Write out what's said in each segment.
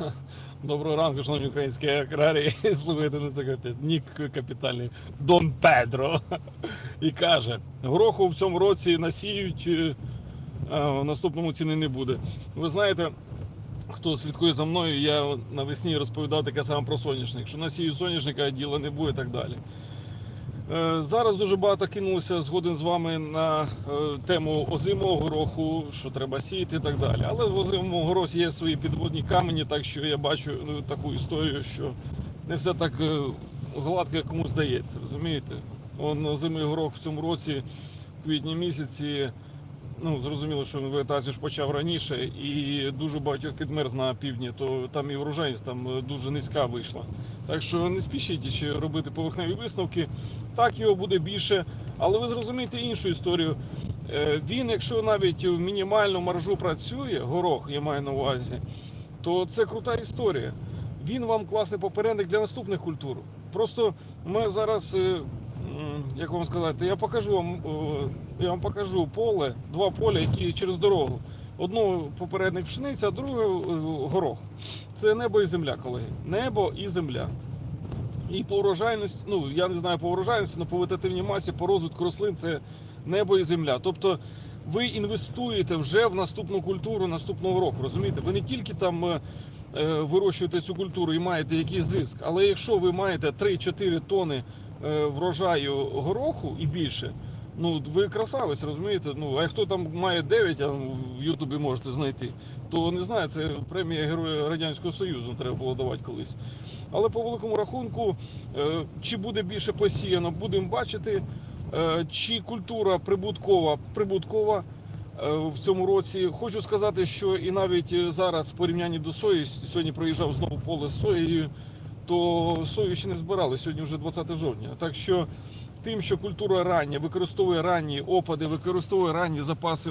Доброго ранку, шановні українські аграрії. Слухайте на це капець. Нік капітальний Дон Педро. І каже: гороху в цьому році насіють, е, а в наступному ціни не буде. Ви знаєте, хто слідкує за мною, я навесні розповідав таке саме про соняшник, що насію соняшника, діла не буде і так далі. Е, Зараз дуже багато кинулося згоден з вами на е, тему озимого гороху, що треба сіяти і так далі. Але в озимому горосі є свої підводні камені, так що я бачу ну, таку історію, що не все так е, гладко, як кому здається. Розумієте? Он озимий горох в цьому році, в квітні місяці. Ну, зрозуміло, що вегетацію ж почав раніше, і дуже багатьох підмерз на півдні, то там і врожайність там е, дуже низька вийшла. Так що не спішіть ще робити поверхневі висновки. Так його буде більше, але ви зрозумієте іншу історію. Е, Він, якщо навіть в мінімальну маржу працює, горох я маю на увазі, то це крута історія. Він вам класний попередник для наступних культур. Просто ми зараз, е, як вам сказати, я покажу вам, я вам покажу поле, два поля, які через дорогу. Одно попередник пшениця, а друге горох. Це небо і земля, колеги. Небо і земля. І по урожайності, ну я не знаю по урожайності, але по вегетативній масі, по розвитку рослин це небо і земля. Тобто ви інвестуєте вже в наступну культуру наступного року. Розумієте? Ви не тільки там е, е, вирощуєте цю культуру і маєте якийсь зиск, але якщо ви маєте 3-4 тони врожаю гороху і більше. Ну, ви красавець, розумієте? Ну, а хто там має 9, а в Ютубі можете знайти, то не знаю, це премія Героя Радянського Союзу треба було давати колись. Але по великому рахунку, е, чи буде більше посіяно, будемо бачити. Е, Чи культура прибуткова, прибуткова е, в цьому році. Хочу сказати, що і навіть е, зараз в порівнянні до сої, сьогодні проїжджав знову поле з соєю, то сою ще не збирали, сьогодні вже 20 жовтня. Так що тим, що культура рання використовує ранні опади, використовує ранні запаси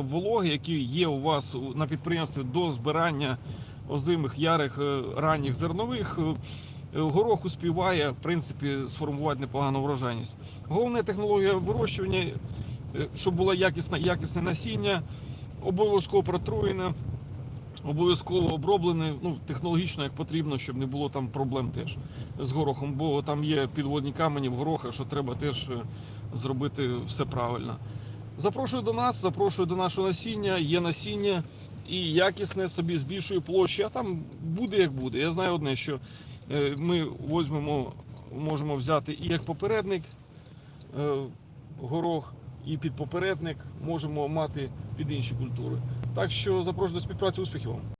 вологи, які є у вас на підприємстві до збирання озимих ярих е, ранніх зернових. е, е, Горох успіває в принципі сформувати непогану врожайність. Головна технологія вирощування, е, щоб було якісне, якісне насіння, обов'язково протруєне, обов'язково оброблене, ну, технологічно як потрібно, щоб не було там проблем теж з горохом, бо там є підводні камені в гороха, що треба теж е, зробити все правильно. Запрошую до нас, запрошую до нашого насіння, є насіння і якісне собі збільшує площу, а там буде як буде. Я знаю одне, що е, ми візьмемо, можемо взяти і як попередник е, горох, і під попередник можемо мати під інші культури. Так що запрошую до співпраці успіхів вам.